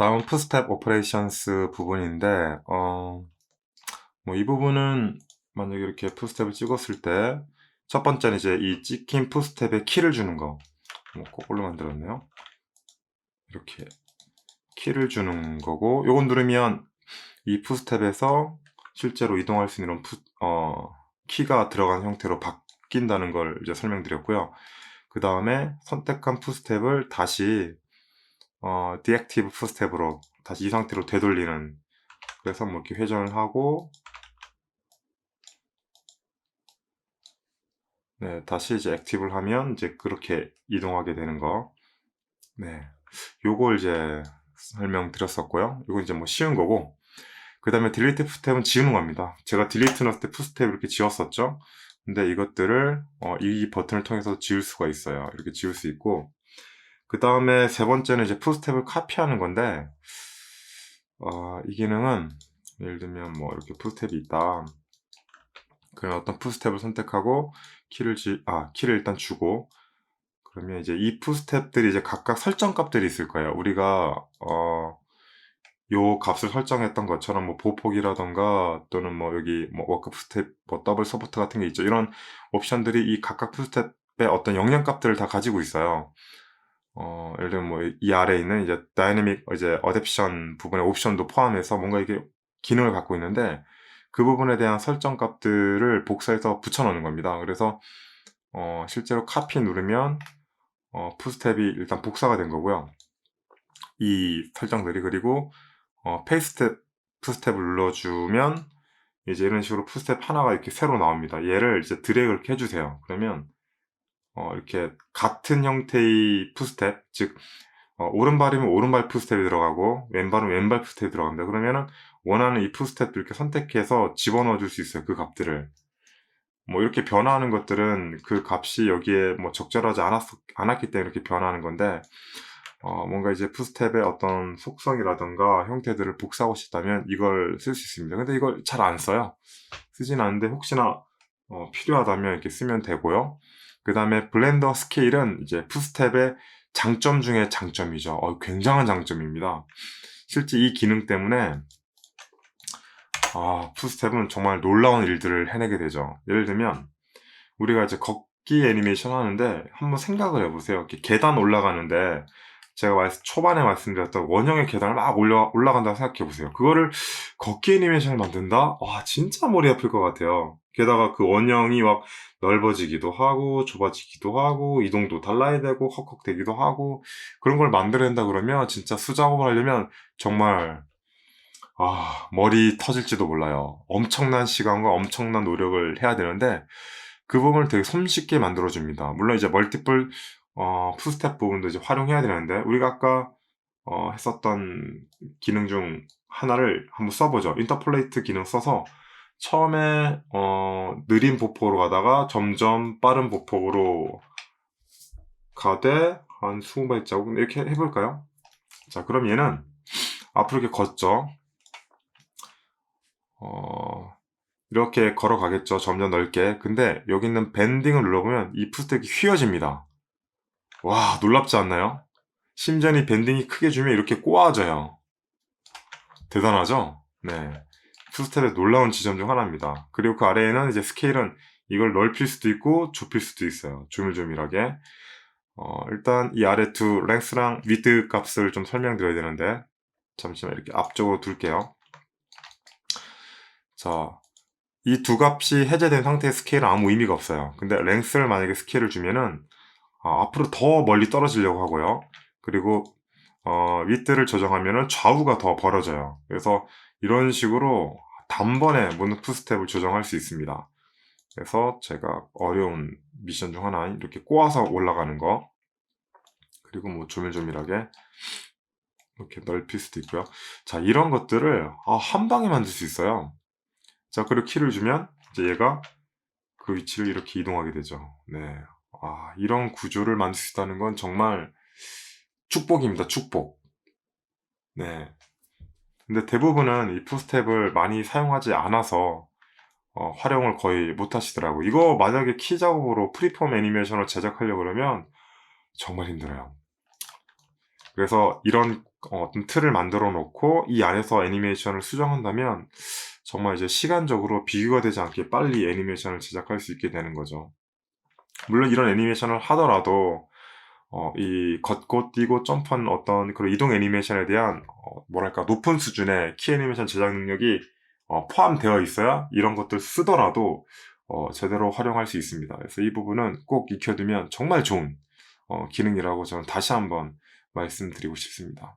다음 푸스텝 오퍼레이션스 부분인데 어, 뭐 이 부분은 만약에 이렇게 푸스텝을 찍었을 때 첫 번째는 이제 이 찍힌 푸스텝에 키를 주는 거. 뭐 거꾸로 만들었네요. 이렇게 키를 주는 거고 요건 누르면 이 푸스텝에서 실제로 이동할 수 있는 푸, 어, 키가 들어간 형태로 바뀐다는 걸 이제 설명드렸고요. 그 다음에 선택한 푸스텝을 다시 어, 디액티브 푸스텝으로 다시 이 상태로 되돌리는 그래서 뭐 이렇게 회전을 하고 네, 다시 이제 액티브를 하면 이제 그렇게 이동하게 되는 거. 네. 요걸 이제 설명드렸었고요. 이건 이제 뭐 쉬운 거고. 그 다음에 딜리트 푸스텝은 지우는 겁니다. 제가 딜리트 넣을 때 푸스텝 이렇게 지웠었죠. 근데 이것들을 어, 이 버튼을 통해서 지울 수가 있어요. 이렇게 지울 수 있고. 그 다음에 세 번째는 이제 푸스텝을 카피하는 건데, 어, 이 기능은 예를 들면 뭐 이렇게 푸스텝이 있다. 그럼 어떤 푸스텝을 선택하고 키를 지, 아, 키를 일단 주고 그러면 이제 이 푸스텝들이 이제 각각 설정 값들이 있을 거예요. 우리가 어, 요 값을 설정했던 것처럼 뭐 보폭이라던가 또는 뭐 여기 뭐 워크 푸스텝 뭐 더블 서포트 같은 게 있죠. 이런 옵션들이 이 각각 푸스텝의 어떤 영향 값들을 다 가지고 있어요. 어, 예를 들면 뭐 이 아래에 있는 이제 다이내믹 이제 어댑션 부분의 옵션도 포함해서 뭔가 이게 기능을 갖고 있는데 그 부분에 대한 설정 값들을 복사해서 붙여넣는 겁니다. 그래서 어, 실제로 카피 누르면 어, 푸스텝이 일단 복사가 된 거고요. 이 설정들이 그리고 어, 페이스텝 푸스텝을 눌러주면 이제 이런 식으로 푸스텝 하나가 이렇게 새로 나옵니다. 얘를 이제 드래그를 해주세요. 그러면 어, 이렇게 같은 형태의 푸스텝, 즉 어, 오른발이면 오른발 푸스텝이 들어가고 왼발은 왼발 푸스텝이 들어갑니다. 그러면은 원하는 이 푸스텝도 이렇게 선택해서 집어넣어 줄 수 있어요. 그 값들을. 뭐 이렇게 변화하는 것들은 그 값이 여기에 뭐 적절하지 않았, 않았기 때문에 이렇게 변하는 건데 어, 뭔가 이제 푸스텝의 어떤 속성이라던가 형태들을 복사하고 싶다면 이걸 쓸 수 있습니다. 근데 이걸 잘 안 써요. 쓰진 않는데 혹시나 어, 필요하다면 이렇게 쓰면 되고요. 그 다음에 블렌더 스케일은 이제 푸스텝의 장점 중에 장점이죠. 어, 굉장한 장점입니다. 실제 이 기능 때문에 아, 푸스텝은 정말 놀라운 일들을 해내게 되죠. 예를 들면 우리가 이제 걷기 애니메이션 하는데 한번 생각을 해보세요. 이렇게 계단 올라가는데 제가 말씀, 초반에 말씀드렸던 원형의 계단을 막 올라, 올라간다고 생각해 보세요. 그거를 걷기 애니메이션을 만든다? 와, 진짜 머리 아플 것 같아요. 게다가 그 원형이 막 넓어지기도 하고, 좁아지기도 하고, 이동도 달라야 되고, 헉헉대기도 하고, 그런 걸 만들어낸다 그러면 진짜 수작업을 하려면 정말, 아, 머리 터질지도 몰라요. 엄청난 시간과 엄청난 노력을 해야 되는데, 그 부분을 되게 손쉽게 만들어줍니다. 물론 이제 멀티플 어, 푸스텝 부분도 이제 활용해야 되는데 우리가 아까 어, 했었던 기능 중 하나를 한번 써보죠. 인터폴레이트 기능 써서 처음에 어, 느린 보폭으로 가다가 점점 빠른 보폭으로 가되 한 20발자국 이렇게 해볼까요? 자 그럼 얘는 앞으로 이렇게 걷죠. 어, 이렇게 걸어가겠죠. 점점 넓게. 근데 여기 있는 밴딩을 눌러보면 이 푸스텝이 휘어집니다. 와, 놀랍지 않나요? 심전이 밴딩이 크게 주면 이렇게 꼬아져요. 대단하죠? 네. 투스텝의 놀라운 지점 중 하나입니다. 그리고 그 아래에는 이제 스케일은 이걸 넓힐 수도 있고 좁힐 수도 있어요. 조밀조밀하게. 어, 일단 이 아래 두 랭스랑 위드 값을 좀 설명드려야 되는데 잠시만 이렇게 앞쪽으로 둘게요. 자, 이 두 값이 해제된 상태의 스케일은 아무 의미가 없어요. 근데 랭스를 만약에 스케일을 주면은 어, 앞으로 더 멀리 떨어지려고 하고요. 그리고 어, 윗들을 조정하면 좌우가 더 벌어져요. 그래서 이런 식으로 단번에 문프 스텝을 조정할 수 있습니다. 그래서 제가 어려운 미션 중 하나 이렇게 꼬아서 올라가는 거 그리고 뭐 조밀조밀하게 이렇게 넓힐 수도 있고요. 자 이런 것들을 아, 한 방에 만들 수 있어요. 자 그리고 키를 주면 이제 얘가 그 위치를 이렇게 이동하게 되죠. 네, 아, 이런 구조를 만들 수 있다는 건 정말 축복입니다. 축복. 네. 근데 대부분은 이 푸스텝을 많이 사용하지 않아서 어, 활용을 거의 못 하시더라고요. 이거 만약에 키 작업으로 프리폼 애니메이션을 제작하려고 그러면 정말 힘들어요. 그래서 이런 어, 어떤 틀을 만들어 놓고 이 안에서 애니메이션을 수정한다면 정말 이제 시간적으로 비교가 되지 않게 빨리 애니메이션을 제작할 수 있게 되는 거죠. 물론 이런 애니메이션을 하더라도 어, 이 걷고 뛰고 점프하는 어떤 그런 이동 애니메이션에 대한 어, 뭐랄까 높은 수준의 키 애니메이션 제작 능력이 어, 포함되어 있어야 이런 것들 쓰더라도 어, 제대로 활용할 수 있습니다. 그래서 이 부분은 꼭 익혀두면 정말 좋은 어, 기능이라고 저는 다시 한번 말씀드리고 싶습니다.